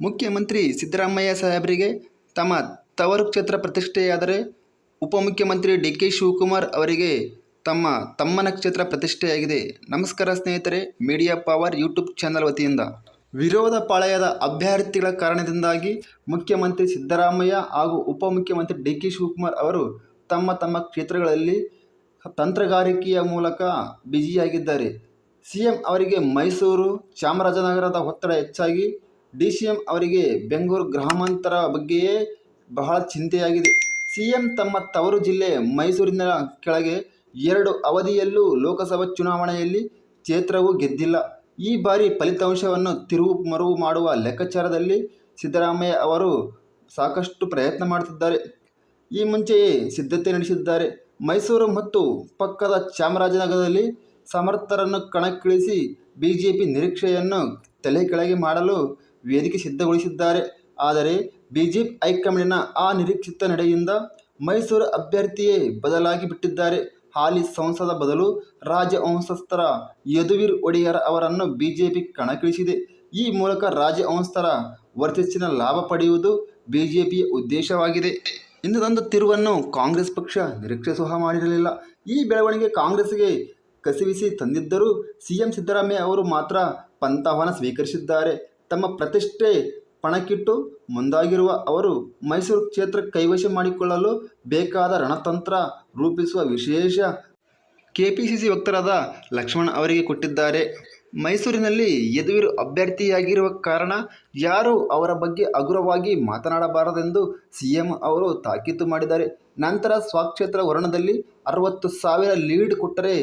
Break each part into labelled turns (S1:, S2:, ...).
S1: ಮುಖ್ಯಮಂತ್ರಿ ಸಿದ್ದರಾಮಯ್ಯ ಸಾಹೇಬರಿಗೆ ತಮ್ಮ ತವರು ಕ್ಷೇತ್ರ ಪ್ರತಿಷ್ಠೆಯಾದರೆ ಉಪಮುಖ್ಯಮಂತ್ರಿ ಡಿ ಕೆ ಶಿವಕುಮಾರ್ ಅವರಿಗೆ ತಮ್ಮ ತಮ್ಮನ ಕ್ಷೇತ್ರ ಪ್ರತಿಷ್ಠೆಯಾಗಿದೆ. ನಮಸ್ಕಾರ ಸ್ನೇಹಿತರೆ, ಮೀಡಿಯಾ ಪವರ್ ಯೂಟ್ಯೂಬ್ ಚಾನಲ್ ವತಿಯಿಂದ. ವಿರೋಧ ಪಾಳೆಯದ ಅಭ್ಯರ್ಥಿಗಳ ಕಾರಣದಿಂದಾಗಿ ಮುಖ್ಯಮಂತ್ರಿ ಸಿದ್ದರಾಮಯ್ಯ ಹಾಗೂ ಉಪಮುಖ್ಯಮಂತ್ರಿ ಡಿ ಕೆ ಶಿವಕುಮಾರ್ ಅವರು ತಮ್ಮ ತಮ್ಮ ಕ್ಷೇತ್ರಗಳಲ್ಲಿ ತಂತ್ರಗಾರಿಕೆಯ ಮೂಲಕ ಬ್ಯುಸಿಯಾಗಿದ್ದಾರೆ. ಸಿ ಎಂ ಅವರಿಗೆ ಮೈಸೂರು ಚಾಮರಾಜನಗರದ ಒತ್ತಡ ಹೆಚ್ಚಾಗಿ ಡಿ ಸಿ ಎಂ ಅವರಿಗೆ ಬೆಂಗಳೂರು ಗ್ರಾಮಾಂತರ ಬಗ್ಗೆಯೇ ಬಹಳ ಚಿಂತೆಯಾಗಿದೆ. ಸಿ ಎಂ ತಮ್ಮ ತವರು ಜಿಲ್ಲೆ ಮೈಸೂರಿನ ಕೆಳಗೆ ಎರಡು ಅವಧಿಯಲ್ಲೂ ಲೋಕಸಭಾ ಚುನಾವಣೆಯಲ್ಲಿ ಕ್ಷೇತ್ರವೂ ಗೆದ್ದಿಲ್ಲ. ಈ ಬಾರಿ ಫಲಿತಾಂಶವನ್ನು ತಿರುವು ಮರುವು ಮಾಡುವ ಲೆಕ್ಕಾಚಾರದಲ್ಲಿ ಸಿದ್ದರಾಮಯ್ಯ ಅವರು ಸಾಕಷ್ಟು ಪ್ರಯತ್ನ ಮಾಡುತ್ತಿದ್ದಾರೆ. ಈ ಮುಂಚೆಯೇ ಸಿದ್ಧತೆ ನಡೆಸಿದ್ದಾರೆ. ಮೈಸೂರು ಮತ್ತು ಪಕ್ಕದ ಚಾಮರಾಜನಗರದಲ್ಲಿ ಸಮರ್ಥರನ್ನು ಕಣಕ್ಕಿಳಿಸಿ ಬಿಜೆಪಿ ನಿರೀಕ್ಷೆಯನ್ನು ತಲೆ ಕೆಳಗೆ ಮಾಡಲು ವೇದಿಕೆ ಸಿದ್ಧಗೊಳಿಸಿದ್ದಾರೆ. ಆದರೆ ಬಿಜೆಪಿ ಹೈಕಮಾಂಡಿನ ಅನಿರೀಕ್ಷಿತ ನಡೆಯಿಂದ ಮೈಸೂರು ಅಭ್ಯರ್ಥಿಯೇ ಬದಲಾಗಿ ಬಿಟ್ಟಿದ್ದಾರೆ. ಹಾಲಿ ಸಂಸದ ಬದಲು ರಾಜವಂಶಸ್ಥರ ಯದುವೀರ್ ಒಡೆಯರ್ ಅವರನ್ನು ಬಿಜೆಪಿ ಕಣಕ್ಕಿಳಿಸಿದೆ. ಈ ಮೂಲಕ ರಾಜವಂಶಸ್ಥರ ವರ್ತಿಸಿನ ಲಾಭ ಪಡೆಯುವುದು ಬಿಜೆಪಿಯ ಉದ್ದೇಶವಾಗಿದೆ. ಇಂಥದೊಂದು ತಿರುವನ್ನು ಕಾಂಗ್ರೆಸ್ ಪಕ್ಷ ನಿರೀಕ್ಷೆ ಸಹ ಮಾಡಿರಲಿಲ್ಲ. ಈ ಬೆಳವಣಿಗೆ ಕಾಂಗ್ರೆಸ್ಗೆ ಕಸಿವಿಸಿ ತಂದಿದ್ದರೂ ಸಿಎಂ ಸಿದ್ದರಾಮಯ್ಯ ಅವರು ಮಾತ್ರ ಪಂಥಾಹ್ವಾನ ಸ್ವೀಕರಿಸಿದ್ದಾರೆ. ತಮ್ಮ ಪ್ರತಿಷ್ಠೆ ಪಣಕ್ಕಿಟ್ಟು ಮುಂದಾಗಿರುವ ಅವರು ಮೈಸೂರು ಕ್ಷೇತ್ರ ಕೈವಶ ಮಾಡಿಕೊಳ್ಳಲು ಬೇಕಾದ ರಣತಂತ್ರ ರೂಪಿಸುವ ವಿಶೇಷ ಕೆಪಿಸಿಸಿ ವಕ್ತರಾದ ಲಕ್ಷ್ಮಣ್ ಅವರಿಗೆ ಕೊಟ್ಟಿದ್ದಾರೆ. ಮೈಸೂರಿನಲ್ಲಿ ಯದುವೀರು ಅಭ್ಯರ್ಥಿಯಾಗಿರುವ ಕಾರಣ ಯಾರು ಅವರ ಬಗ್ಗೆ ಹಗುರವಾಗಿ ಮಾತನಾಡಬಾರದೆಂದು ಸಿಎಂ ಅವರು ತಾಕೀತು ಮಾಡಿದ್ದಾರೆ. ನಂತರ ಸ್ವಕ್ಷೇತ್ರ ವರ್ಣದಲ್ಲಿ ಅರವತ್ತು ಸಾವಿರ ಲೀಡ್ ಕೊಟ್ಟರೆ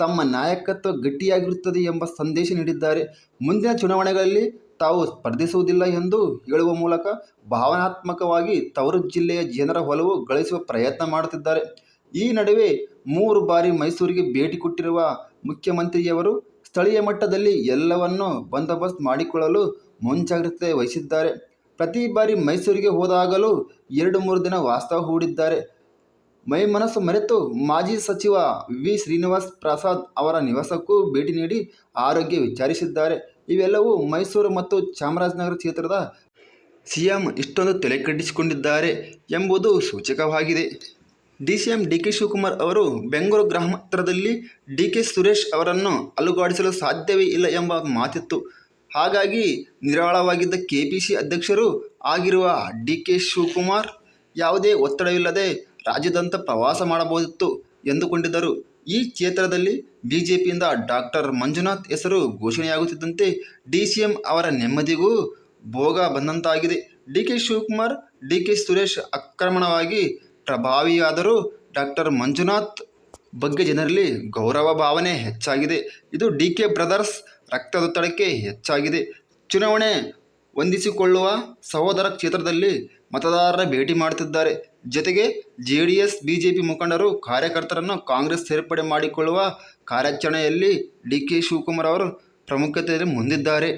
S1: ತಮ್ಮ ನಾಯಕತ್ವ ಗಟ್ಟಿಯಾಗಿರುತ್ತದೆ ಎಂಬ ಸಂದೇಶ ನೀಡಿದ್ದಾರೆ. ಮುಂದಿನ ಚುನಾವಣೆಗಳಲ್ಲಿ ತಾವು ಸ್ಪರ್ಧಿಸುವುದಿಲ್ಲ ಎಂದು ಹೇಳುವ ಮೂಲಕ ಭಾವನಾತ್ಮಕವಾಗಿ ತವರು ಜಿಲ್ಲೆಯ ಜನರ ಒಲವು ಗಳಿಸುವ ಪ್ರಯತ್ನ ಮಾಡುತ್ತಿದ್ದಾರೆ. ಈ ನಡುವೆ ಮೂರು ಬಾರಿ ಮೈಸೂರಿಗೆ ಭೇಟಿ ಕೊಟ್ಟಿರುವ ಮುಖ್ಯಮಂತ್ರಿಯವರು ಸ್ಥಳೀಯ ಮಟ್ಟದಲ್ಲಿ ಎಲ್ಲವನ್ನೂ ಬಂದೋಬಸ್ತ್ ಮಾಡಿಕೊಳ್ಳಲು ಮುಂಜಾಗ್ರತೆ ವಹಿಸಿದ್ದಾರೆ. ಪ್ರತಿ ಬಾರಿ ಮೈಸೂರಿಗೆ ಹೋದಾಗಲೂ ಎರಡು ಮೂರು ದಿನ ವಾಸ್ತವ ಹೂಡಿದ್ದಾರೆ. ಮೈ ಮನಸ್ಸು ಮರೆತು ಮಾಜಿ ಸಚಿವ ವಿ. ಶ್ರೀನಿವಾಸ್ ಪ್ರಸಾದ್ ಅವರ ನಿವಾಸಕ್ಕೂ ಭೇಟಿ ನೀಡಿ ಆರೋಗ್ಯ ವಿಚಾರಿಸಿದ್ದಾರೆ. ಇವೆಲ್ಲವೂ ಮೈಸೂರು ಮತ್ತು ಚಾಮರಾಜನಗರ ಕ್ಷೇತ್ರದ ಸಿ ಎಂ ಇಷ್ಟೊಂದು ತಲೆಕೆಡಿಸಿಕೊಂಡಿದ್ದಾರೆ ಎಂಬುದು ಸೂಚಕವಾಗಿದೆ. D C M D K Shivakumar ಅವರು ಬೆಂಗಳೂರು ಗ್ರಾಮಾಂತರದಲ್ಲಿ ಡಿ ಕೆ ಸುರೇಶ್ ಅವರನ್ನು ಅಲುಗಾಡಿಸಲು ಸಾಧ್ಯವೇ ಇಲ್ಲ ಎಂಬ ಮಾತಿತ್ತು. ಹಾಗಾಗಿ ನಿರಾಳವಾಗಿದ್ದ ಕೆ ಪಿ ಸಿ ಅಧ್ಯಕ್ಷರು ಆಗಿರುವ ಡಿ ಕೆ ಶಿವಕುಮಾರ್ ಯಾವುದೇ ಒತ್ತಡವಿಲ್ಲದೆ ರಾಜ್ಯದಂತ ಪ್ರವಾಸ ಮಾಡಬಹುದಿತ್ತು ಎಂದುಕೊಂಡಿದ್ದರು. ಈ ಕ್ಷೇತ್ರದಲ್ಲಿ ಬಿಜೆಪಿಯಿಂದ ಡಾಕ್ಟರ್ ಮಂಜುನಾಥ್ ಹೆಸರು ಘೋಷಣೆಯಾಗುತ್ತಿದ್ದಂತೆ ಡಿ ಸಿ ಎಂ ಅವರ ನೆಮ್ಮದಿಗೂ ಭೋಗ ಬಂದಂತಾಗಿದೆ. D K Shivakumar D K Suresh ಆಕ್ರಮಣವಾಗಿ ಪ್ರಭಾವಿಯಾದರೂ ಡಾಕ್ಟರ್ ಮಂಜುನಾಥ್ ಬಗ್ಗೆ ಜನರಲ್ಲಿ ಗೌರವ ಭಾವನೆ ಹೆಚ್ಚಾಗಿದೆ. ಇದು ಡಿ ಕೆ ಬ್ರದರ್ಸ್ ರಕ್ತದೊತ್ತಡಕ್ಕೆ ಹೆಚ್ಚಾಗಿದೆ. ಚುನಾವಣೆ ಹೊಂದಿಸಿಕೊಳ್ಳುವ ಸಹೋದರ ಕ್ಷೇತ್ರದಲ್ಲಿ ಮತದಾರರ ಭೇಟಿ ಮಾಡುತ್ತಿದ್ದಾರೆ. ಜೊತೆಗೆ ಜೆ ಡಿ ಎಸ್ ಬಿಜೆಪಿ ಮುಖಂಡರು ಕಾರ್ಯಕರ್ತರನ್ನು ಕಾಂಗ್ರೆಸ್ ಸೇರ್ಪಡೆ ಮಾಡಿಕೊಳ್ಳುವ ಕಾರ್ಯಾಚರಣೆಯಲ್ಲಿ ಡಿ ಕೆ ಶಿವಕುಮಾರ್ ಅವರು ಪ್ರಮುಖತೆಯಲ್ಲಿ ಮುಂದಿದ್ದಾರೆ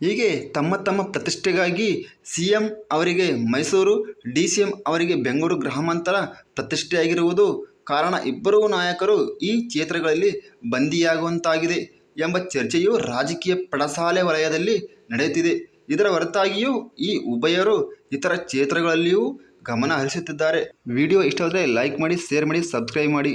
S1: ಹೀಗೆ ತಮ್ಮ ತಮ್ಮ ಪ್ರತಿಷ್ಠೆಗಾಗಿ ಸಿ ಎಂ ಅವರಿಗೆ ಮೈಸೂರು ಡಿ ಸಿ ಎಂ ಅವರಿಗೆ ಬೆಂಗಳೂರು ಗ್ರಾಮಾಂತರ ಪ್ರತಿಷ್ಠೆಯಾಗಿರುವುದು ಕಾರಣ ಇಬ್ಬರೂ ನಾಯಕರು ಈ ಕ್ಷೇತ್ರಗಳಲ್ಲಿ ಬಂದಿಯಾಗುವಂತಾಗಿದೆ. ಎಂಬ ಚರ್ಚೆಯು ರಾಜಕೀಯ ಪಡಸಾಲೆ ವಲಯದಲ್ಲಿ ನಡೆಯುತ್ತಿದೆ. ಇದರ ಹೊರತಾಗಿಯೂ ಈ ಉಭಯರು ಇತರ ಕ್ಷೇತ್ರಗಳಲ್ಲಿಯೂ ಗಮನ ಹರಿಸುತ್ತಿದ್ದಾರೆ. ವಿಡಿಯೋ ಇಷ್ಟವಾದರೆ ಲೈಕ್ ಮಾಡಿ, ಶೇರ್ ಮಾಡಿ, ಸಬ್ಸ್ಕ್ರೈಬ್ ಮಾಡಿ.